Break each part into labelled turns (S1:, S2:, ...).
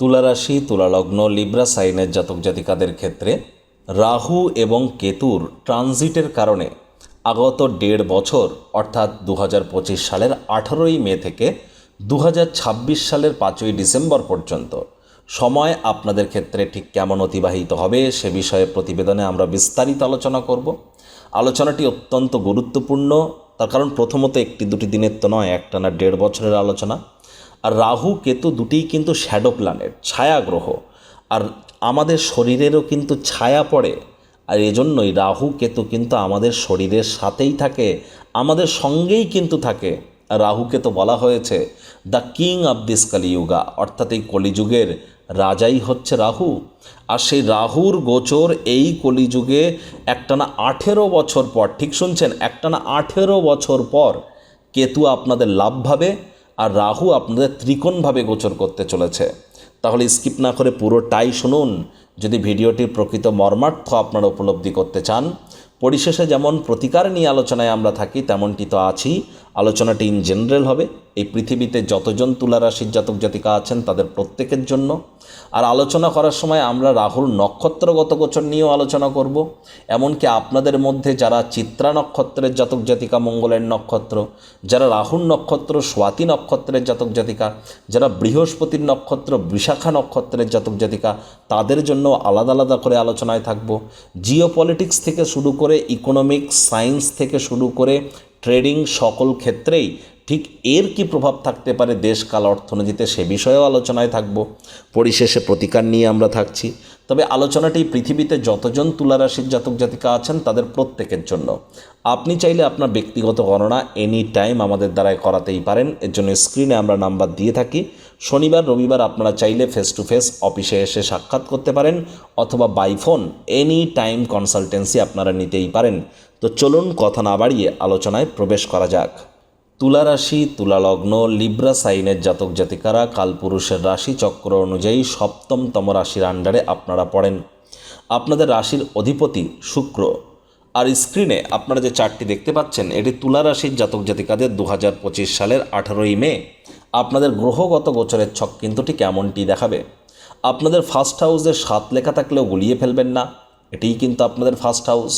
S1: তুলারাশি, তুলালগ্ন, Libra সাইনের জাতক জাতিকাদের ক্ষেত্রে রাহু এবং কেতুর ট্রানজিটের কারণে আগত দেড় বছর, অর্থাৎ দু সালের আঠারোই মে থেকে দু হাজার ছাব্বিশ সালের পাঁচই ডিসেম্বর পর্যন্ত। সময় আপনাদের ক্ষেত্রে ঠিক কেমন অতিবাহিত হবে সে বিষয়ে প্রতিবেদনে আমরা বিস্তারিত আলোচনা করব। আলোচনাটি অত্যন্ত গুরুত্বপূর্ণ, তার কারণ প্রথমত একটি দুটি দিনের তো নয়, একটানা দেড় বছরের আলোচনা। আর রাহু, কেতু দুটিই কিন্তু শ্যাডো প্ল্যানেট ছায়া গ্রহ আর আমাদের শরীরেরও কিন্তু ছায়া পড়ে। আর এজন্যই রাহু, কেতু কিন্তু আমাদের শরীরের সাথেই থাকে, আমাদের সঙ্গেই কিন্তু থাকে। রাহুকে তো বলা হয়েছে the king of this Kaliyuga অর্থাৎ এই কলিযুগের রাজাই হচ্ছে রাহু। আর সেই রাহুর গোচর এই কলিযুগে একটানা আঠেরো বছর পর, ঠিক শুনছেন? একটানা আঠেরো বছর পর কেতু আপনাদের লাভভাবে আর রাহু আপনাদের ত্রিকোণভাবে গোচর করতে চলেছে। তাহলে স্কিপ না করে পুরোটাই শুনুন। যদি ভিডিওটির প্রকৃত মর্মার্থ আপনারা উপলব্ধি করতে চান, পরিশেষে যেমন প্রতিকার নিয়ে আলোচনায় আমরা থাকি, তেমনটি তো আছি আলোচনাটি ইন জেনারেল হবে। এই পৃথিবীতে যতজন তুলারাশির জাতক জাতিকা আছেন, তাদের প্রত্যেকের জন্য। আর আলোচনা করার সময় আমরা রাহুর নক্ষত্রগত গোচর নিয়েও আলোচনা করব। এমনকি আপনাদের মধ্যে যারা চিত্রা নক্ষত্রের জাতক জাতিকা, মঙ্গলের নক্ষত্র, যারা রাহুর নক্ষত্র, স্বাতি নক্ষত্রের জাতক জাতিকা, যারা বৃহস্পতির নক্ষত্র, বিশাখা নক্ষত্রের জাতক জাতিকা, তাদের জন্য আলাদা আলাদা করে আলোচনায় থাকব। জিও পলিটিক্স থেকে শুরু করে ইকোনমিক্স, সায়েন্স থেকে শুরু করে ট্রেডিং সকল ক্ষেত্রেই ঠিক এর কি প্রভাব থাকতে পারে? দেশকাল অর্থনীতিতে সে বিষয়েও আলোচনায় থাকব। পরিশেষে প্রতিকার নিয়ে আমরা থাকছি। তবে আলোচনাটি পৃথিবীতে যতজন তুলারাশির জাতক জাতিকা আছেন, তাদের প্রত্যেকের জন্য। আপনি চাইলে আপনার ব্যক্তিগত গণনা এনি টাইম আমাদের দ্বারাই করাতেই পারেন। এর জন্য স্ক্রিনে আমরা নাম্বার দিয়ে থাকি। শনিবার, রবিবার আপনারা চাইলে ফেস টু ফেস অফিসে এসে সাক্ষাৎ করতে পারেন অথবা by phone any time consultancy আপনারা নিতেই পারেন। তো চলুন কথা না বাড়িয়ে আলোচনায় প্রবেশ করা যাক। তুলা রাশি, তুলা লগ্ন, লিব্রা সাইনের জাতক জাতিকারা, কালপুরুষের রাশি চক্র অনুযায়ী সপ্তমতম রাশির আন্ডারে আপনারা পড়েন। আপনাদের রাশির অধিপতি শুক্র। আর স্ক্রিনে আপনারা যে চারটি দেখতে পাচ্ছেন, এটি তুলা রাশির জাতক জাতিকাদের দু হাজার পঁচিশ সালের আঠারোই মে। আপনাদের গ্রহগত গোচরের ছক কিন্তুটি কেমনটি দেখাবে। আপনাদের ফার্স্ট হাউসে সাত লেখা থাকলেও গুলিয়ে ফেলবেন না। এটিই কিন্তু আপনাদের ফার্স্ট হাউস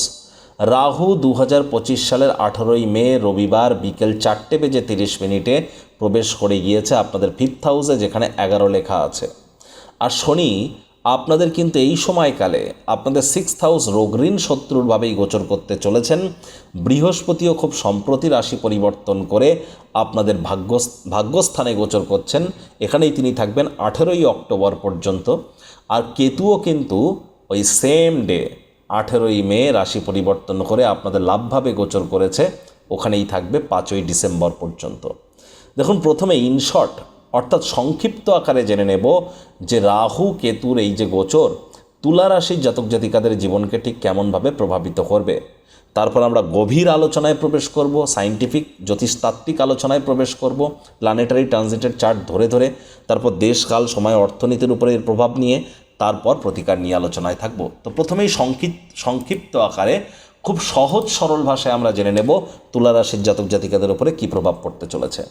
S1: রাহু দু হাজার পঁচিশ সালের আঠারোই মে রবিবার বিকেল চারটে বেজে তিরিশ মিনিটে প্রবেশ করে গিয়েছে আপনাদের ফিফথ হাউসে যেখানে এগারো লেখা আছে। আর শনি, আপনাদের কিন্তু এই সময়কালে আপনাদের সিক্সথ হাউস রোগঋণ শত্রুরভাবেই গোচর করতে চলেছেন। বৃহস্পতিও খুব সম্প্রতি রাশি পরিবর্তন করে আপনাদের ভাগ্য ভাগ্যস্থানে গোচর করছেন। এখানেই তিনি থাকবেন আঠেরোই অক্টোবর পর্যন্ত। আর কেতুও কিন্তু ওই সেম ডে আঠেরোই মে রাশি পরিবর্তন করে আপনাদের লাভভাবে গোচর করেছে। ওখানেই থাকবে পাঁচই ডিসেম্বর পর্যন্ত। দেখুন, প্রথমে ইনশর্ট অর্থাৎ সংক্ষিপ্ত আকারে জেনে নেব যে রাহু কেতুর এই যে গোচর, তুলা রাশির জাতক জাতিকাদের জীবনকে ঠিক কেমনভাবে প্রভাবিত করবে। তারপর আমরা গভীর আলোচনায় প্রবেশ করব সাইন্টিফিক জ্যোতিষতাত্ত্বিক আলোচনায় প্রবেশ করব প্ল্যানেটারি ট্রানজিটের চার্ট ধরে ধরে, তারপর দেশকাল, সময়, অর্থনীতির উপরে এর প্রভাব নিয়ে তারপর প্রতিকার নিয়ে আলোচনায় থাকব। তো প্রথমেই সংক্ষিপ্ত সংক্ষিপ্ত আকারে খুব সহজ সরল ভাষায় আমরা জেনে নেব তুলা রাশির জাতক জাতিকাদের উপরে কী প্রভাব পড়তে চলেছে।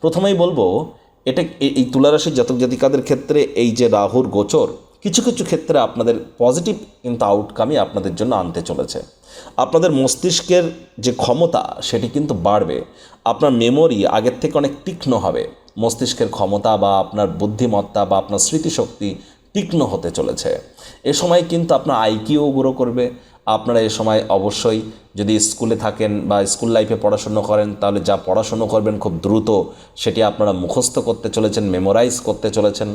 S1: প্রথমেই বলব, এটা এই- এই তুলা রাশির জাতক জাতিকাদের ক্ষেত্রে এই যে রাহুর গোচর, কিছু কিছু ক্ষেত্রে আপনাদের পজিটিভ কিন্তু আউটকামই আপনাদের জন্য আনতে চলেছে। আপনাদের মস্তিষ্কের যে ক্ষমতা, সেটি কিন্তু বাড়বে। আপনার মেমোরি আগের থেকে অনেক তীক্ষ্ণ হবে। মস্তিষ্কের ক্ষমতা বা আপনার বুদ্ধিমত্তা বা আপনার স্মৃতিশক্তি তীক্ষ্ণ হতে চলেছে। এ সময় কিন্তু আপনার আইকিউ গ্রো করবে। আপনারা এ সময় অবশ্যই যদি স্কুলে থাকেন বা স্কুল লাইফে পড়াশুনো করেন, তাহলে যা পড়াশুনো করবেন খুব দ্রুত সেটি আপনারা মুখস্থ করতে চলেছেন মেমোরাইজ করতে চলেছেন।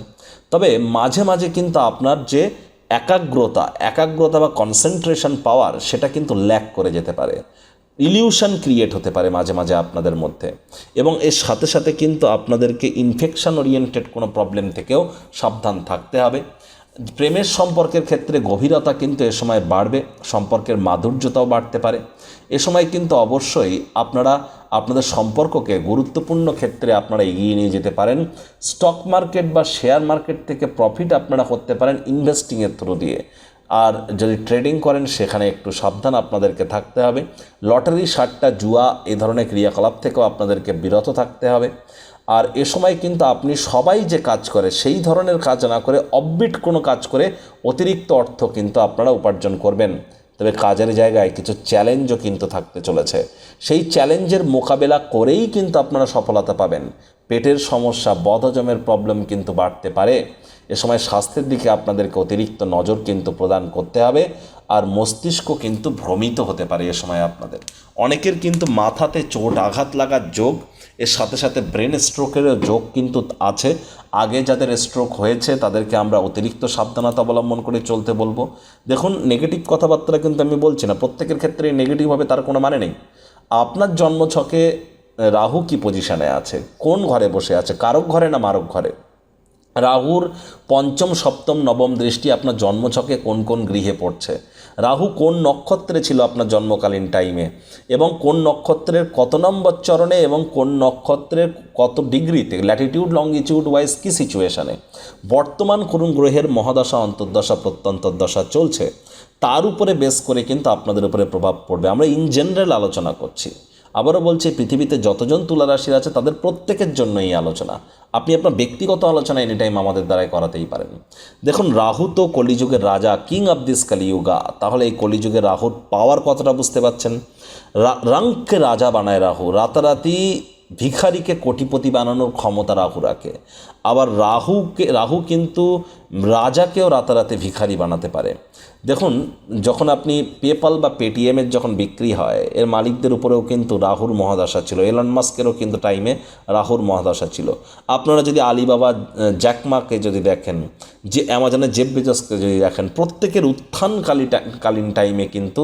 S1: তবে মাঝে মাঝে কিন্তু আপনার যে একাগ্রতা একাগ্রতা বা কনসেন্ট্রেশন পাওয়ার সেটা কিন্তু ল্যাক করে যেতে পারে। ইলিউশন ক্রিয়েট হতে পারে মাঝে মাঝে আপনাদের মধ্যে। এবং এর সাথে সাথে কিন্তু আপনাদেরকে ইনফেকশন ওরিয়েন্টেড কোনো প্রবলেম থেকেও সাবধান থাকতে হবে। প্রেমের সম্পর্কের ক্ষেত্রে গভীরতা কিন্তু এ সময় বাড়বে, সম্পর্কের মাধুর্যতাও বাড়তে পারে। এ সময় কিন্তু অবশ্যই আপনারা, আপনাদের সম্পর্ককে গুরুত্বপূর্ণ ক্ষেত্রে আপনারা এগিয়ে নিয়ে যেতে পারেন। স্টক মার্কেট বা শেয়ার মার্কেট থেকে প্রফিট আপনারা করতে পারেন ইনভেস্টিংয়ের থ্রু দিয়ে। আর যদি ট্রেডিং করেন, সেখানে একটু সাবধান আপনাদেরকে থাকতে হবে। লটারি সাট্টা জুয়া, এ ধরনের ক্রিয়াকলাপ থেকেও আপনাদেরকে বিরত থাকতে হবে। আর এ সময় কিন্তু আপনি সবাই যে কাজ করে, সেই ধরনের কাজ না করে অববিট কোনো কাজ করে, অতিরিক্ত অর্থ কিন্তু আপনারা উপার্জন করবেন। তবে কাজের জায়গায় কিছু চ্যালেঞ্জও কিন্তু থাকতে চলেছে। সেই চ্যালেঞ্জের মোকাবেলা করেই কিন্তু আপনারা সফলতা পাবেন। পেটের সমস্যা, বদহজমের প্রবলেম কিন্তু বাড়তে পারে। এ সময় স্বাস্থ্যের দিকে আপনাদেরকে অতিরিক্ত নজর কিন্তু প্রদান করতে হবে আর মস্তিষ্ক কিন্তু ভ্রমিত হতে পারে এ সময় আপনাদের। অনেকের কিন্তু মাথাতে চোট আঘাত লাগার যোগ, এর সাথে সাথে ব্রেন স্ট্রোকেরও যোগ কিন্তু আছে। আগে যাদের স্ট্রোক হয়েছে, তাদেরকে আমরা অতিরিক্ত সাবধানতা অবলম্বন করে চলতে বলব। দেখুন নেগেটিভ কথাবার্তা কিন্তু আমি বলছি না, প্রত্যেকের ক্ষেত্রে নেগেটিভ হবে তার কোনো মানে নেই। আপনার জন্মছকে রাহু কি পজিশনে আছে? কোন ঘরে বসে আছে? কারক ঘরে না মারক ঘরে? রাহুর পঞ্চম, সপ্তম, নবম দৃষ্টি আপনার জন্মছকে কোন কোন গৃহে পড়ছে? রাহু কোন নক্ষত্রে ছিল আপনার জন্মকালীন টাইমে এবং কোন নক্ষত্রের কত নম্বর চরণে এবং কোন নক্ষত্রের কত ডিগ্রিতে? ল্যাটিটিউড লঙ্গিটিউড ওয়াইজ কী সিচুয়েশানে বর্তমান কোন গ্রহের মহাদশা, অন্তর্দশা, প্রত্যন্তর্দশা চলছে। তার উপরে বেস করে কিন্তু আপনাদের উপরে প্রভাব পড়বে। আমরা ইন জেনারেল আলোচনা করছি। আবারও বলছি, পৃথিবীতে যতজন তুলা রাশির আছে তাদের প্রত্যেকের জন্য এই আলোচনা। আপনি আপনার ব্যক্তিগত আলোচনা এনি টাইম আমাদের দ্বারাই করাতেই পারেন। দেখুন, রাহু তো কলিযুগের রাজা কিং অফ দিস কালিযুগা। তাহলে এই কলিযুগের রাহুর পাওয়ার কতটা বুঝতে পাচ্ছেন? রা- রাঙ্ককে রাজা বানায় রাহু, রাতারাতি ভিখারিকে কোটিপতি বানানোর ক্ষমতা রাহু রাখে। আবার রাহুকে, রাহু কিন্তু রাজাকেও রাতারাতি ভিখারি বানাতে পারে। দেখুন, যখন আপনি পেপাল বা পেটিএমের যখন বিক্রি হয়, এর মালিকদের উপরেও কিন্তু রাহুর মহাদশা ছিল। এলন মাস্কেরও কিন্তু টাইমে রাহুর মহাদশা ছিল। আপনারা যদি আলিবাবা জ্যাকমাকে যদি দেখেন, যে অ্যামাজনের জেব বেজসকে যদি দেখেন, প্রত্যেকের উত্থানকালী কালীন টাইমে কিন্তু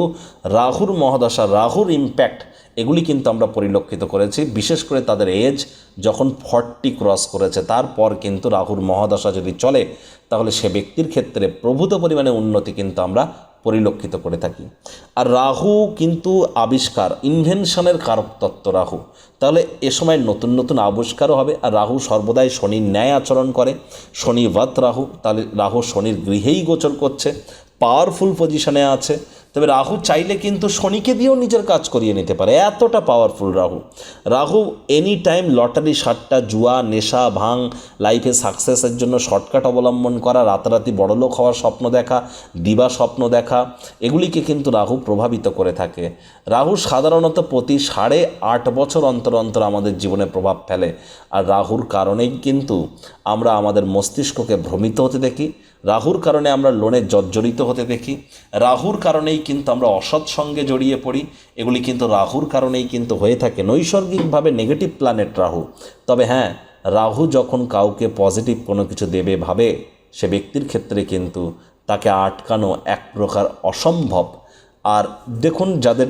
S1: রাহুর মহাদশা, রাহুর ইম্প্যাক্ট এগুলি কিন্তু আমরা পরিলক্ষিত করেছি। বিশেষ করে তাদের এজ যখন ফর্টি ক্রস করেছে, তারপর কিন্তু রাহুর মহাদশা যদি চলে, তাহলে সে ব্যক্তির ক্ষেত্রে প্রভূত পরিমাণে উন্নতি কিন্তু আমরা পরিলক্ষিত করে থাকি। আর রাহু কিন্তু আবিষ্কার ইনভেনশনের কারক তত্ত্ব রাহু। তাহলে এ সময় নতুন নতুন আবিষ্কারও হবে। আর রাহু সর্বদাই শনির ন্যায় আচরণ করে। শনি বাত রাহু, তাহলে রাহু শনির গৃহেই গোচর করছে। পাওয়ারফুল পজিশনে আছে। তবে রাহু চাইলে কিন্তু শনিকে দিয়েও নিজের কাজ করিয়ে নিতে পারে। এতটা powerful Rahu. Rahu any time lottery সাট্টা জুয়া, নেশা, ভাং লাইফে সাকসেসের জন্য শর্টকাট অবলম্বন করা, রাতারাতি বড়লোক হওয়ার স্বপ্ন দেখা, দিবা স্বপ্ন দেখা, এগুলিকে কিন্তু রাহু প্রভাবিত করে থাকে। রাহু সাধারণত প্রতি সাড়ে আট বছর অন্তর অন্তর আমাদের জীবনে প্রভাব ফেলে। আর রাহুর কারণেই কিন্তু আমরা আমাদের মস্তিষ্ককে ভ্রমিত হতে দেখি রাহুর কারণে আমরা লোনে জর্জরিত হতে দেখি। রাহুর কারণেই কিন্তু আমরা অসৎ সঙ্গে জড়িয়ে পড়ি। এগুলি কিন্তু রাহুর কারণেই কিন্তু হয়ে থাকে। নৈসর্গিকভাবে নেগেটিভ প্ল্যানেট রাহু। তবে হ্যাঁ রাহু যখন কাউকে পজিটিভ কোনো কিছু দেবে, ভাবে, সে ব্যক্তির ক্ষেত্রে কিন্তু তাকে আটকানো এক প্রকার অসম্ভব আর দেখুন যাদের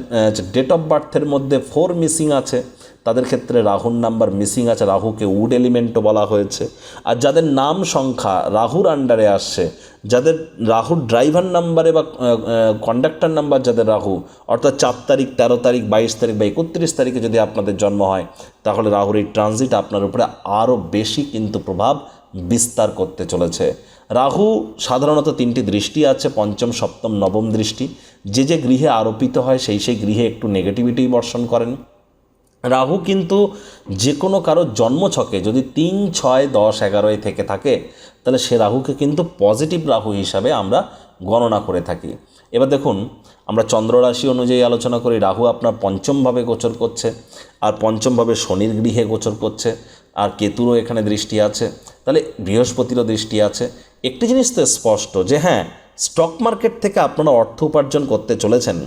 S1: ডেট অফ বার্থের মধ্যে ফোর মিসিং আছে, তাদের ক্ষেত্রে রাহুর নাম্বার মিসিং আছে, রাহুকে উড এলিমেন্টও বলা হয়েছে। আর যাদের নাম সংখ্যা রাহুর আন্ডারে আসছে, যাদের রাহুর ড্রাইভার নাম্বারে বা কন্ডাক্টর নাম্বার যাদের রাহু, অর্থাৎ চার তারিখ, তেরো তারিখ, বাইশ তারিখ বা একত্রিশ তারিখে যদি আপনাদের জন্ম হয়, তাহলে রাহুর এই ট্রানজিট আপনার উপরে আরও বেশি কিন্তু প্রভাব বিস্তার করতে চলেছে। রাহু সাধারণত তিনটি দৃষ্টি আছে, পঞ্চম, সপ্তম, নবম দৃষ্টি। যে যে গৃহে আরোপিত হয়, সেই সেই গৃহে একটু নেগেটিভিটি বর্ষণ করেন। রাহু কিন্তু যে কোনো কারোর জন্মছকে যদি তিন, ছয়, দশ এগারোয় থেকে থাকে, তাহলে সে রাহুকে কিন্তু পজিটিভ রাহু হিসাবে আমরা গণনা করে থাকি। এবার দেখুন, আমরা চন্দ্ররাশি অনুযায়ী আলোচনা করি, রাহু আপনার পঞ্চমভাবে গোচর করছে, আর পঞ্চমভাবে শনির গৃহে গোচর করছে, আর কেতুরও এখানে দৃষ্টি আছে। তাহলে বৃহস্পতিরও দৃষ্টি আছে একটি জিনিস তো স্পষ্ট যে হ্যাঁ স্টক মার্কেট থেকে আপনারা অর্থ উপার্জন করতে চলেছেন,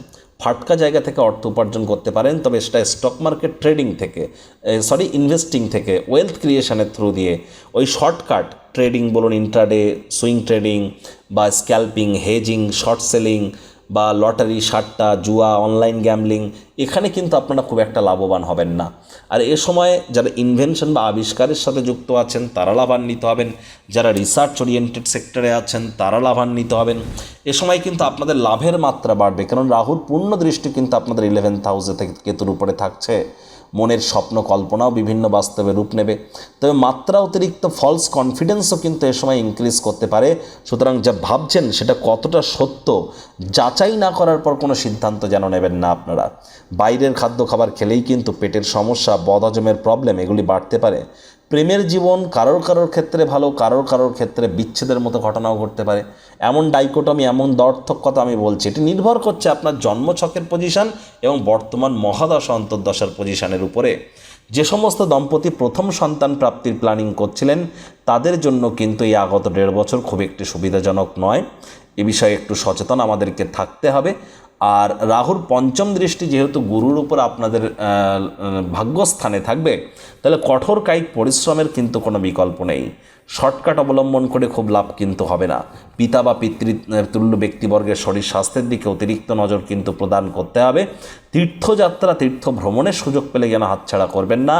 S1: ফাটকা জায়গা থেকে অর্থ উপার্জন করতে পারেন, তবে সেটা স্টক মার্কেট ট্রেডিং থেকে সরি ইনভেস্টিং থেকে ওয়েলথ ক্রিয়েশনের থ্রু দিয়ে, ওই শর্টকাট ট্রেডিং বলুন ইন্ট্রাডে সুইং ট্রেডিং বা স্ক্যালপিং হেজিং শর্ট সেলিং বা লটারি, সাট্টা, জুয়া অনলাইন গ্যামলিং এখানে কিন্তু আপনারা খুব একটা লাভবান হবেন না। আর এ সময় যারা ইনভেনশন বা আবিষ্কারের সাথে যুক্ত আছেন, তারা লাভান্বিত হবেন। যারা রিসার্চ ওরিয়েন্টেড সেক্টরে আছেন, তারা লাভান্বিত হবেন। এ সময় কিন্তু আপনাদের লাভের মাত্রা বাড়বে। কারণ রাহুর পূর্ণ দৃষ্টি কিন্তু আপনাদের ইলেভেন্থ হাউসে থেকে কেতুর উপরে থাকছে। মনের স্বপ্ন কল্পনাও বিভিন্ন বাস্তবে রূপ নেবে। তবে মাত্রা অতিরিক্ত ফলস কনফিডেন্সও কিন্তু এ সময় ইনক্রিজ করতে পারে। সুতরাং যা ভাবছেন সেটা কতটা সত্য, যাচাই না করার পর কোনো সিদ্ধান্ত যেন নেবেন না আপনারা। বাইরের খাদ্য খাবার খেলেই কিন্তু পেটের সমস্যা, বদহজমের প্রবলেম এগুলি বাড়তে পারে। প্রেমের জীবন কারোর কারোর ক্ষেত্রে ভালো, কারোর কারোর ক্ষেত্রে বিচ্ছেদের মতো ঘটনাও ঘটতে পারে। এমন ডাইকোটমি, এমন দর্থকতা আমি বলছি, এটি নির্ভর করছে আপনার জন্মছকের পজিশন এবং বর্তমান মহাদশা অন্তর্দশার পজিশনের উপরে। যে সমস্ত দম্পতি প্রথম সন্তান প্রাপ্তির প্ল্যানিং করছিলেন, তাদের জন্য কিন্তু এই আগত দেড় বছর খুব একটি সুবিধাজনক নয়। এ বিষয়ে একটু সচেতন আমাদেরকে থাকতে হবে। আর রাহুর পঞ্চম দৃষ্টি যেহেতু গুরুর উপর আপনাদের ভাগ্যস্থানে থাকবে, তাহলে কঠোর কায়িক পরিশ্রমের কিন্তু কোনো বিকল্প নেই। শর্টকাট অবলম্বন করে খুব লাভ কিন্তু হবে না। পিতা বা পিতৃ তুল্য ব্যক্তিবর্গের শরীর স্বাস্থ্যের দিকে অতিরিক্ত নজর কিন্তু প্রদান করতে হবে। তীর্থযাত্রা তীর্থ ভ্রমণের সুযোগ পেলে যেন হাতছাড়া করবেন না।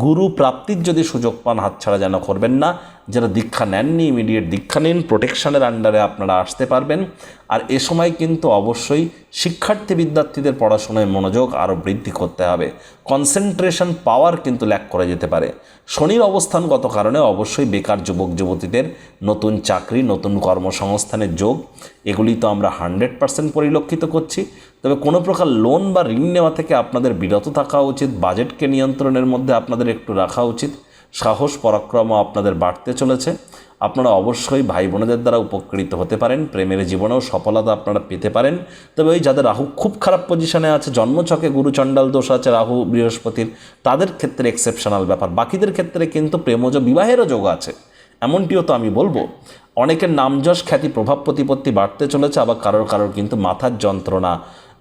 S1: গুরু প্রাপ্তির যদি সুযোগ পান, হাতছাড়া যেন করবেন না। যারা দীক্ষা নেননি ইমিডিয়েট দীক্ষা নিন প্রোটেকশনের আন্ডারে আপনারা আসতে পারবেন। আর এ সময় কিন্তু অবশ্যই শিক্ষার্থী বিদ্যার্থীদের পড়াশোনায় মনোযোগ আরও বৃদ্ধি করতে হবে। কনসেন্ট্রেশন পাওয়ার কিন্তু ল্যাক করে যেতে পারে। শনির অবস্থানগত কারণে অবশ্যই বেকার যুবক, যুবতীদের নতুন চাকরি, নতুন কর্মসংস্থানের যোগ, এগুলি তো আমরা হান্ড্রেড পার্সেন্ট পরিলক্ষিত করছি। তবে কোনো প্রকার লোন বা ঋণ নেওয়া থেকে আপনাদের বিরত থাকা উচিত বাজেটকে নিয়ন্ত্রণের মধ্যে আপনাদের একটু রাখা উচিত। সাহস পরাক্রম আপনাদের বাড়তে চলেছে। আপনারা অবশ্যই ভাই বোনেদের দ্বারা উপকৃত হতে পারেন, প্রেমের জীবনেও সফলতা আপনারা পেতে পারেন। তবে ওই যাদের রাহু খুব খারাপ পজিশনে আছে, জন্মছকে গুরুচণ্ডাল দোষ আছে, রাহু, বৃহস্পতির, তাদের ক্ষেত্রে এক্সেপশনাল ব্যাপার। বাকিদের ক্ষেত্রে কিন্তু প্রেমজ বিবাহেরও যোগ আছে। এমনটিও তো আমি বলব। অনেকের নামযশ খ্যাতি, প্রভাব প্রতিপত্তি বাড়তে চলেছে, আবার কারোর কারোর কিন্তু মাথার যন্ত্রণা,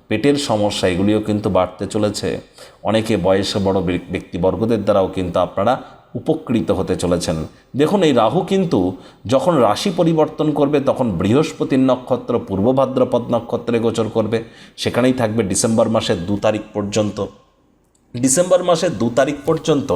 S1: পেটের সমস্যা এগুলিও কিন্তু বাড়তে চলেছে। অনেকে বয়সে বড় ব্যক্তিবর্গদের দ্বারাও কিন্তু আপনারা উপকৃত হতে চলেছেন। দেখুন, এই রাহু কিন্তু যখন রাশি পরিবর্তন করবে, তখন বৃহস্পতির নক্ষত্র, পূর্ব ভাদ্রপদ নক্ষত্রে গোচর করবে। সেখানেই থাকবে ডিসেম্বর মাসের দু তারিখ পর্যন্ত। ডিসেম্বর মাসের দু তারিখ পর্যন্ত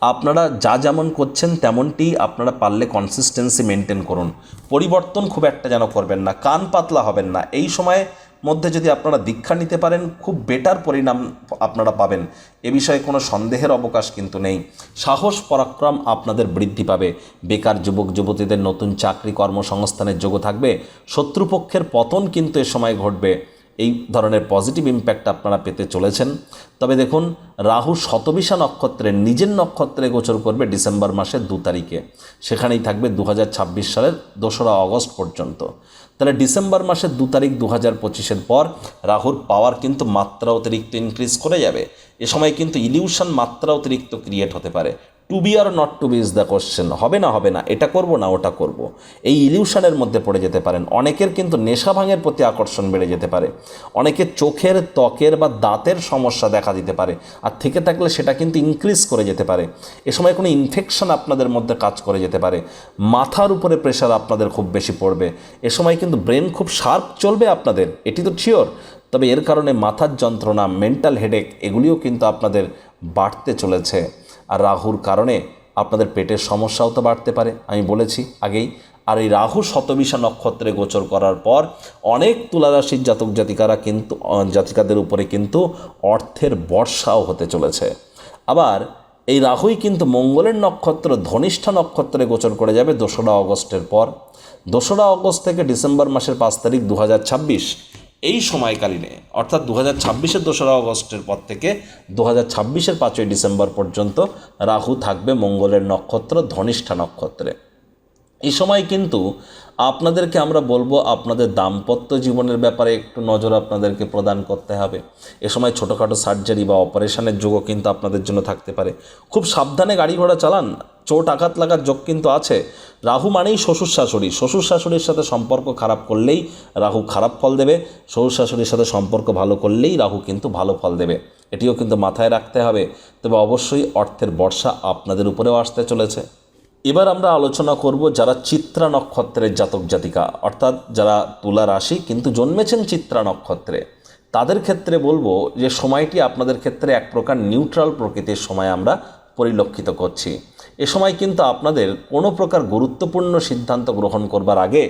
S1: আপনারা যা যেমন করছেন, তেমনটি আপনারা পারলে কনসিস্টেন্সি মেনটেন করুন। পরিবর্তন খুব একটা যেন করবেন না, কান পাতলা হবেন না। এই সময়ে মধ্যে যদি আপনারা দীক্ষা নিতে পারেন, খুব বেটার পরিণাম আপনারা পাবেন। এ বিষয়ে কোনো সন্দেহের অবকাশ কিন্তু নেই। সাহস, পরাক্রম আপনাদের বৃদ্ধি পাবে। বেকার যুবক, যুবতীদের নতুন চাকরি, কর্মসংস্থানের যোগ্য থাকবে। শত্রুপক্ষের পতন কিন্তু এ সময় ঘটবে। এই ধরনের পজিটিভ ইম্প্যাক্ট আপনারা পেতে চলেছেন। তবে দেখুন, রাহু শতবিশা নক্ষত্রের নিজের নক্ষত্রে গোচর করবে ডিসেম্বর মাসের দু তারিখে। সেখানেই থাকবে দু হাজার ছাব্বিশ সালের দোসরা অগস্ট পর্যন্ত। তাহলে ডিসেম্বর মাসের দু তারিখ দু হাজার পঁচিশের পর রাহুর পাওয়ার কিন্তু মাত্রা অতিরিক্ত ইনক্রিজ করে যাবে। এ সময় কিন্তু ইলিউশন মাত্রা অতিরিক্ত ক্রিয়েট হতে পারে। To be or not to be is the question হবে না হবে না, এটা করব না, ওটা করব। এই ইলিউশনের মধ্যে পড়ে যেতে পারেন। অনেকের কিন্তু নেশা ভাঙের প্রতি আকর্ষণ বেড়ে যেতে পারে। অনেকের চোখের ত্বকের বা দাঁতের সমস্যা দেখা দিতে পারে। আর থেকে থাকলে সেটা কিন্তু ইনক্রিজ করে যেতে পারে। এ সময় কোনো ইনফেকশন আপনাদের মধ্যে কাজ করে যেতে পারে। মাথার উপরে প্রেশার আপনাদের খুব বেশি পড়বে। এ সময় কিন্তু ব্রেন খুব শার্প চলবে আপনাদের। এটি তো শিওর তবে এর কারণে মাথার যন্ত্রণা মেন্টাল হেডেক এগুলিও কিন্তু আপনাদের বাড়তে চলেছে। আর রাহুর কারণে আপনাদের পেটের সমস্যাও তো বাড়তে পারে, আমি বলেছি আগেই। আর এই রাহু শতবিশা নক্ষত্রে গোচর করার পর অনেক তুলারাশির জাতক জাতিকারা কিন্তু জাতিকাদের উপরে কিন্তু অর্থের বর্ষাও হতে চলেছে। আবার এই রাহুই কিন্তু মঙ্গলের নক্ষত্র, ধনিষ্ঠা নক্ষত্রে গোচর করে যাবে দোসরা অগস্টের পর। দোসরা অগস্ট থেকে ডিসেম্বর মাসের পাঁচ তারিখ দু হাজার ছাব্বিশ। এই সময়কালীনে, অর্থাৎ দু হাজার ছাব্বিশের দোসরা অগস্টের পর থেকে দু হাজার ছাব্বিশের পাঁচই ডিসেম্বর পর্যন্ত রাহু থাকবে মঙ্গলের নক্ষত্র, ধনিষ্ঠা নক্ষত্রে। এই সময় কিন্তু আপনাদেরকে আমরা বলব আপনাদের দাম্পত্য জীবনের ব্যাপারে একটু নজর আপনাদেরকে প্রদান করতে হবে। এ সময় ছোটোখাটো সার্জারি বা অপারেশনের যোগও কিন্তু আপনাদের জন্য থাকতে পারে। খুব সাবধানে গাড়ি ঘোড়া চালান, চোট, আঘাত লাগার যোগ কিন্তু আছে। রাহু মানেই শ্বশুর শাশুড়ি শ্বশুর শাশুড়ির সাথে সম্পর্ক খারাপ করলেই রাহু খারাপ ফল দেবে। শ্বশুর শাশুড়ির সাথে সম্পর্ক ভালো করলেই রাহু কিন্তু ভালো ফল দেবে। এটিও কিন্তু মাথায় রাখতে হবে। তবে অবশ্যই অর্থের বর্ষা আপনাদের উপরেও আসতে চলেছে। এবার আমরা আলোচনা করব যারা চিত্রা নক্ষত্রের জাতক জাতিকা, অর্থাৎ যারা তুলা রাশি কিন্তু জন্মেছেন চিত্রা নক্ষত্রে। তাদের ক্ষেত্রে বলব যে সময়টি আপনাদের ক্ষেত্রে এক প্রকার নিউট্রাল প্রকৃতির সময় আমরা পরিলক্ষিত করছি। এ সময় কিন্তু আপনাদের কোনো প্রকার গুরুত্বপূর্ণ সিদ্ধান্ত গ্রহণ করবার আগে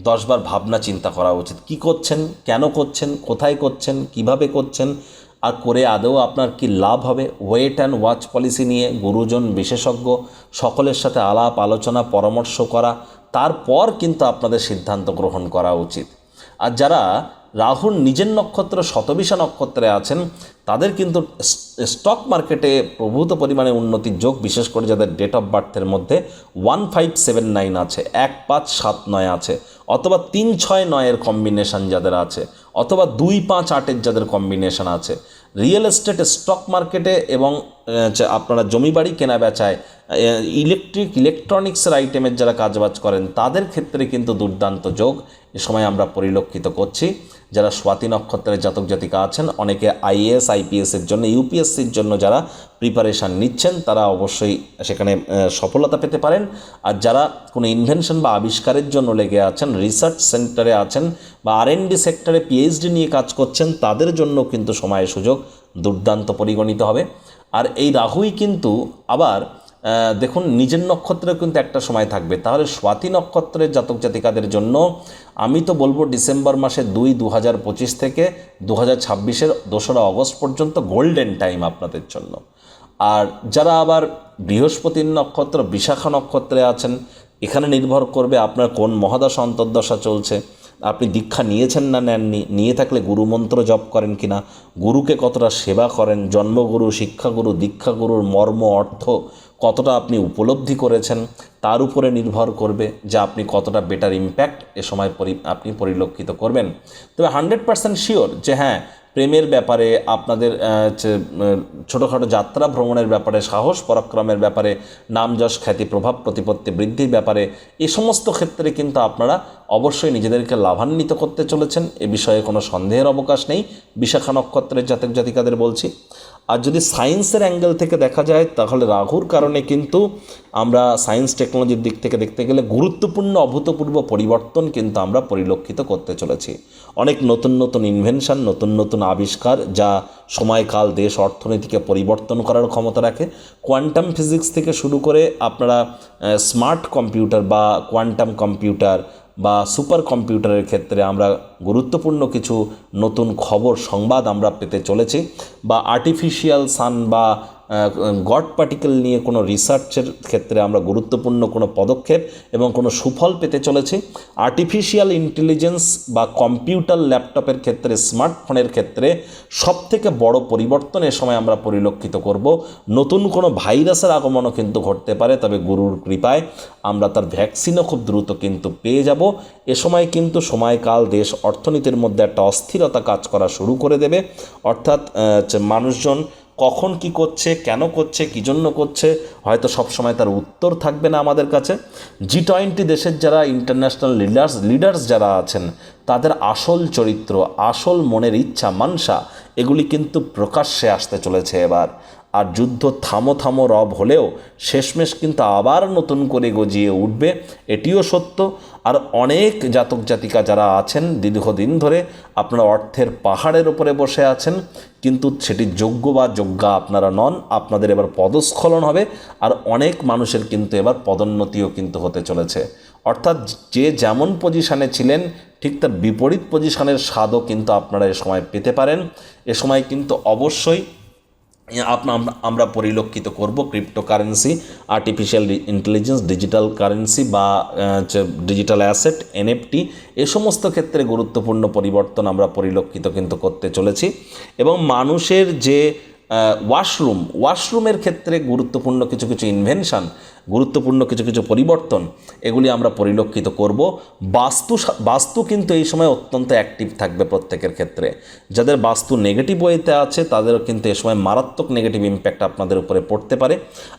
S1: দশবার ভাবনা চিন্তা করা উচিত। কি করছেন? কেন করছেন? কোথায় করছেন? কীভাবে করছেন? আর করে আদৌ আপনার কি লাভ হবে? ওয়েট অ্যান্ড ওয়াচ পলিসি নিয়ে গুরুজন বিশেষজ্ঞ সকলের সাথে আলাপ, আলোচনা, পরামর্শ করা, তারপর কিন্তু আপনাদের সিদ্ধান্ত গ্রহণ করা উচিত। আর যারা রাহুর নিজের নক্ষত্র শতবিশা নক্ষত্রে আছেন, তাদের কিন্তু স্টক মার্কেটে প্রভূত পরিমাণে উন্নতির যোগ, বিশেষ করে যাদের ডেট অফ বার্থের মধ্যে ওয়ান ফাইভ সেভেন নাইন আছে, এক পাঁচ সাত নয় আছে, অথবা তিন ছয় নয়ের কম্বিনেশন যাদের আছে। অথবা দুই পাঁচ আটের যাদের কম্বিনেশন আছে রিয়েল এস্টেট স্টক মার্কেটে এবং আপনারা জমি বাড়ি কেনা বেচায় ইলেকট্রিক ইলেকট্রনিক্সের আইটেমের যারা কাজবাজ করেন, তাদের ক্ষেত্রে কিন্তু দুর্দান্ত যোগ। এ সময় আমরা পরিলক্ষিত করছি। যারা স্বাতি নক্ষত্রের জাতক জাতিকা আছেন, অনেকে আইএএস আইপিএসের জন্য ইউপিএসসির জন্য যারা প্রিপারেশান নিচ্ছেন, তারা অবশ্যই সেখানে সফলতা পেতে পারেন। আর যারা কোনো ইনভেনশন বা আবিষ্কারের জন্য লেগে আছেন রিসার্চ সেন্টারে আছেন, বা আর সেক্টরে পিএইচডি নিয়ে কাজ করছেন, তাদের জন্য কিন্তু সময় সুযোগ। দুর্দান্ত পরিগণিত হবে। আর এই রাহুই কিন্তু আবার দেখুন, নিজের নক্ষত্রেও কিন্তু একটা সময় থাকবে। তাহলে স্বাতি নক্ষত্রের জাতক জাতিকাদের জন্য আমি তো বলব ডিসেম্বর মাসে দুই দু হাজার পঁচিশ থেকে দু হাজার ছাব্বিশের দোসরা অগস্ট পর্যন্ত গোল্ডেন টাইম আপনাদের জন্য। আর যারা আবার বৃহস্পতির নক্ষত্র, বিশাখা নক্ষত্রে আছেন, এখানে নির্ভর করবে আপনার কোন মহাদশা, অন্তর্দশা চলছে। আপনি দীক্ষা নিয়েছেন না নেননি নিয়ে থাকলে গুরুমন্ত্র জপ করেন কি না গুরুকে কতটা সেবা করেন? জন্মগুরু, শিক্ষাগুরু, দীক্ষাগুরুর মর্ম, অর্থ কতটা আপনি উপলব্ধি করেছেন, তার উপরে নির্ভর করবে যে আপনি কতটা বেটার ইম্প্যাক্ট এ সময় পরি, আপনি পরিলক্ষিত করবেন। তবে হান্ড্রেড পার্সেন্ট শিওর যে হ্যাঁ প্রেমের ব্যাপারে আপনাদের ছোটোখাটো যাত্রা ভ্রমণের ব্যাপারে, সাহস পরাক্রমের ব্যাপারে, নাম যশ খ্যাতি প্রভাব প্রতিপত্তি বৃদ্ধির ব্যাপারে, এ সমস্ত ক্ষেত্রে কিন্তু আপনারা অবশ্যই নিজেদেরকে লাভান্বিত করতে চলেছেন। এ বিষয়ে কোনো সন্দেহের অবকাশ নেই। বিশাখা নক্ষত্রের জাতক জাতিকাদের বলছি। আর যদি সায়েন্সের অ্যাঙ্গেল থেকে দেখা যায়, তাহলে রাহুর কারণে কিন্তু আমরা সায়েন্স টেকনোলজির দিক থেকে দেখতে গেলে গুরুত্বপূর্ণ, অভূতপূর্ব পরিবর্তন কিন্তু আমরা পরিলক্ষিত করতে চলেছি। অনেক নতুন নতুন ইনভেনশন নতুন নতুন আবিষ্কার যা সময়কাল, দেশ, অর্থনীতিকে পরিবর্তন করার ক্ষমতা রাখে। কোয়ান্টাম ফিজিক্স থেকে শুরু করে আপনারা স্মার্ট কম্পিউটার বা কোয়ান্টাম কম্পিউটার বা সুপার কম্পিউটারের ক্ষেত্রে আমরা গুরুত্বপূর্ণ কিছু নতুন খবর, সংবাদ আমরা পেতে চলেছি বা আর্টিফিশিয়াল সান বা গড পার্টিকেল নিয়ে কোনো রিসার্চের ক্ষেত্রে আমরা গুরুত্বপূর্ণ কোনো পদক্ষেপ এবং কোনো সুফল পেতে চলেছি। আর্টিফিশিয়াল ইন্টেলিজেন্স বা কম্পিউটার ল্যাপটপের ক্ষেত্রে স্মার্টফোনের ক্ষেত্রে সবথেকে বড় পরিবর্তন এ সময় আমরা পরিলক্ষিত করব। নতুন কোনো ভাইরাসের আগমনও কিন্তু ঘটতে পারে, তবে গুরুর কৃপায় আমরা তার ভ্যাকসিনও খুব দ্রুত কিন্তু পেয়ে যাব। এ সময় কিন্তু সময়কাল, দেশ অর্থনীতির মধ্যে একটা অস্থিরতা কাজ করা শুরু করে দেবে। অর্থাৎ মানুষজন কখন কি করছে, কেন করছে, কী জন্য করছে, হয়তো সবসময় তার উত্তর থাকবে না আমাদের কাছে। জি টোয়েন্টি দেশের যারা ইন্টারন্যাশনাল লিডার্স লিডার্স যারা আছেন, তাদের আসল চরিত্র, আসল মনের ইচ্ছা, মানসা, এগুলি কিন্তু প্রকাশ্যে আসতে চলেছে এবার। আর যুদ্ধ থামো থামো রব হলেও শেষমেশ কিন্তু আবার নতুন করে গজিয়ে উঠবে। এটিও সত্য। আর অনেক জাতক জাতিকা যারা আছেন দীর্ঘদিন ধরে আপনারা অর্থের পাহাড়ের উপরে বসে আছেন, কিন্তু সেটি যোগ্য বা যোগ্যা আপনারা নন, আপনাদের এবার পদস্খলন হবে আর অনেক মানুষের কিন্তু এবার পদোন্নতিও কিন্তু হতে চলেছে। অর্থাৎ যে যেমন পজিশানে ছিলেন, ঠিক তার বিপরীত পজিশানের স্বাদও কিন্তু আপনারা এ সময় পেতে পারেন। এ সময় কিন্তু অবশ্যই আপনা আমরা- পরিলক্ষিত করব cryptocurrency artificial intelligence digital currency বা ডিজিটাল অ্যাসেট এনএফটি এ সমস্ত ক্ষেত্রে গুরুত্বপূর্ণ পরিবর্তন আমরা পরিলক্ষিত কিন্তু করতে চলেছি। এবং মানুষের যে ওয়াশরুম ওয়াশরুমের ক্ষেত্রে গুরুত্বপূর্ণ কিছু কিছু ইনভেনশন গুরুত্বপূর্ণ কিছু কিছু পরিবর্তন, এগুলি আমরা পরিলক্ষিত করব। বাস্তু বাস্তু কিন্তু এই সময় অত্যন্ত অ্যাক্টিভ থাকবে প্রত্যেকের ক্ষেত্রে। যাদের বাস্তু নেগেটিভ ওয়েতে আছে তাদের কিন্তু এ সময় মারাত্মক নেগেটিভ ইম্প্যাক্ট আপনাদের উপরে পড়তে পারে।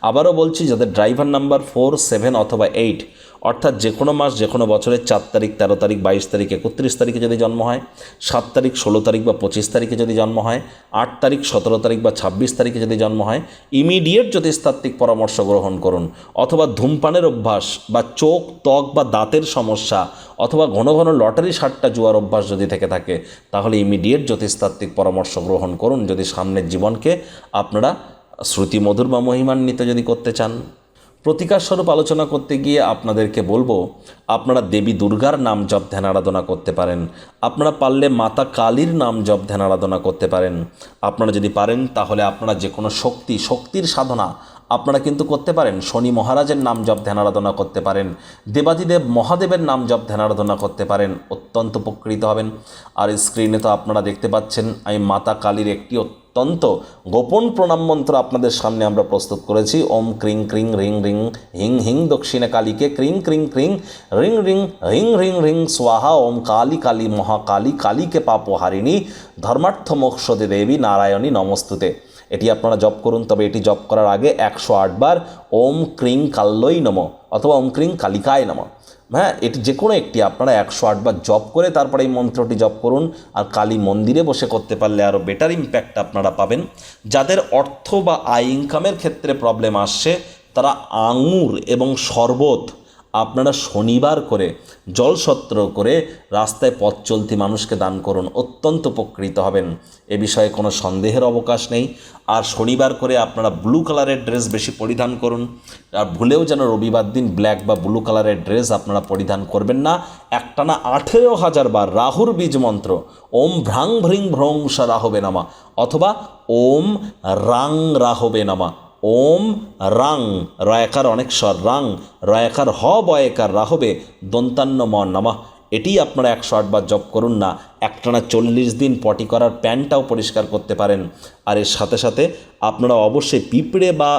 S1: আবারও বলছি, যাদের ড্রাইভার নাম্বার ফোর সেভেন অথবা এইট অর্থাৎ যে কোনো মাস, যে কোনো বছরের চার তারিখ, তেরো তারিখ, বাইশ তারিখ, একত্রিশ তারিখে যদি জন্ম হয়, সাত তারিখ, ষোলো তারিখ বা পঁচিশ তারিখে যদি জন্ম হয়, আট তারিখ, সতেরো তারিখ বা ছাব্বিশ তারিখে যদি জন্ম হয়, ইমিডিয়েট জ্যোতিষতাত্ত্বিক পরামর্শ গ্রহণ করুন। অথবা ধূমপানের অভ্যাস বা চোখ, ত্বক বা দাঁতের সমস্যা অথবা ঘন ঘন লটারি সাতটা জুয়ার অভ্যাস যদি থেকে থাকে, তাহলে ইমিডিয়েট জ্যোতিষতাত্ত্বিক পরামর্শ গ্রহণ করুন। যদি সামনের জীবনকে আপনারা শ্রুতিমধুর বা মহিমান্বিত যদি করতে চান। প্রতিকার স্বরূপ আলোচনা করতে গিয়ে আপনাদেরকে বলব, আপনারা দেবী দুর্গার নাম জপ ধ্যান আরাধনা করতে পারেন। আপনারা পারলে মাতা কালীর নাম জপ ধ্যান আরাধনা করতে পারেন। আপনারা যদি পারেন, তাহলে আপনারা যে কোনো শক্তি, শক্তির সাধনা আপনারা কিন্তু করতে পারেন। শনি মহারাজের নাম জপ ধ্যান আরাধনা করতে পারেন। দেবাদিদেব মহাদেবের নাম জপ ধ্যান আরাধনা করতে পারেন। অত্যন্ত উপকৃত হবেন। আর স্ক্রিনে তো আপনারা দেখতে পাচ্ছেন আমি মাতা কালীর একটি অত্যন্ত গোপন প্রণাম মন্ত্র আপনাদের সামনে আমরা প্রস্তুত করেছি। ওম ক্রিং ক্রিং রিং রিং হিং হিং দক্ষিণে কালীকে ক্রিং ক্রিং ক্রিং রিং রিং রিং রিং রিং স্বাহা ওম কালী কালী মহাকালী কালীকে পাপহারিণী ধর্মার্থ মোক্ষদে দেবী নারায়ণী নমস্তুতে। এটি আপনারা জপ করুন, তবে এটি জপ করার আগে একশো আটবার ওম ক্রিং কাল্লই নম অথবা ওম ক্রিং কালিকায় নম। হ্যাঁ এটি যে কোনো একটি, আপনারা একশো আটবার জপ করে তারপরে এই মন্ত্রটি জপ করুন আর কালী মন্দিরে বসে করতে পারলে আরও বেটার ইম্প্যাক্ট আপনারা পাবেন। যাদের অর্থ বা আয় ইনকামের ক্ষেত্রে প্রবলেম আসছে, তারা আঙুর এবং শরবত আপনারা শনিবার করে জলসত্র করে রাস্তায় পথ চলতি মানুষকে দান করুন, অত্যন্ত উপকৃত হবেন। এ বিষয়ে কোনো সন্দেহের অবকাশ নেই। আর শনিবার করে আপনারা ব্লু কালারের ড্রেস বেশি পরিধান করুন। আর ভুলেও যেন রবিবার দিন ব্ল্যাক বা ব্লু কালারের ড্রেস আপনারা পরিধান করবেন না। একটানা আঠেরো হাজার বার রাহুর বীজ মন্ত্র, ওম ভ্রাং ভ্রিং ভ্রং সা রাহবে নামা, অথবা ওম রাং রাহবে নামা। ওম রাং, রয়াকার অনেক স্বর, রাং, রয়াকার হ বয়কার রাহবে দন্তান্ন ম নামা। এটি আপনারা একশো আটবার জপ করুন না, একটানা চল্লিশ দিন পটি করার প্যান্টটাও পরিষ্কার করতে পারেন। আর এর সাথে সাথে আপনারা অবশ্যই পিঁপড়ে বা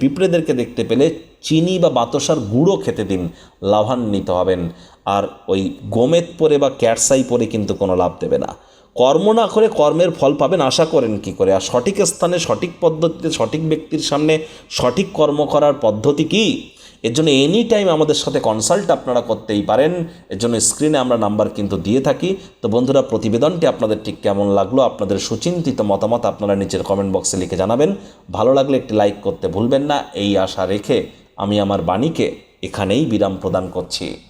S1: পিঁপড়েদেরকে দেখতে পেলে চিনি বা বাতাসার গুঁড়ো খেতে দিন, লাভান্বিত হবেন। আর ওই গোমেদ পরে বা ক্যাটসাই পরে কিন্তু কোনো লাভ দেবে না। কর্ম না করে কর্মের ফল পাবেন, আশা করেন কি করে? আর সঠিক স্থানে, সঠিক পদ্ধতিতে, সঠিক ব্যক্তির সামনে সঠিক কর্ম করার পদ্ধতি কি? এর জন্য এনি টাইম আমাদের সাথে কনসাল্ট আপনারা করতেই পারেন। এর জন্য স্ক্রিনে আমরা নাম্বার কিন্তু দিয়ে থাকি। তো বন্ধুরা, প্রতিবেদনটি আপনাদের ঠিক কেমন লাগল, আপনাদের সুচিন্তিত মতামত আপনারা নিচের কমেন্ট বক্সে লিখে জানাবেন। ভালো লাগলে একটি লাইক করতে ভুলবেন না। এই আশা রেখে আমি আমার বাণীকে এখানেই বিরাম প্রদান করছি।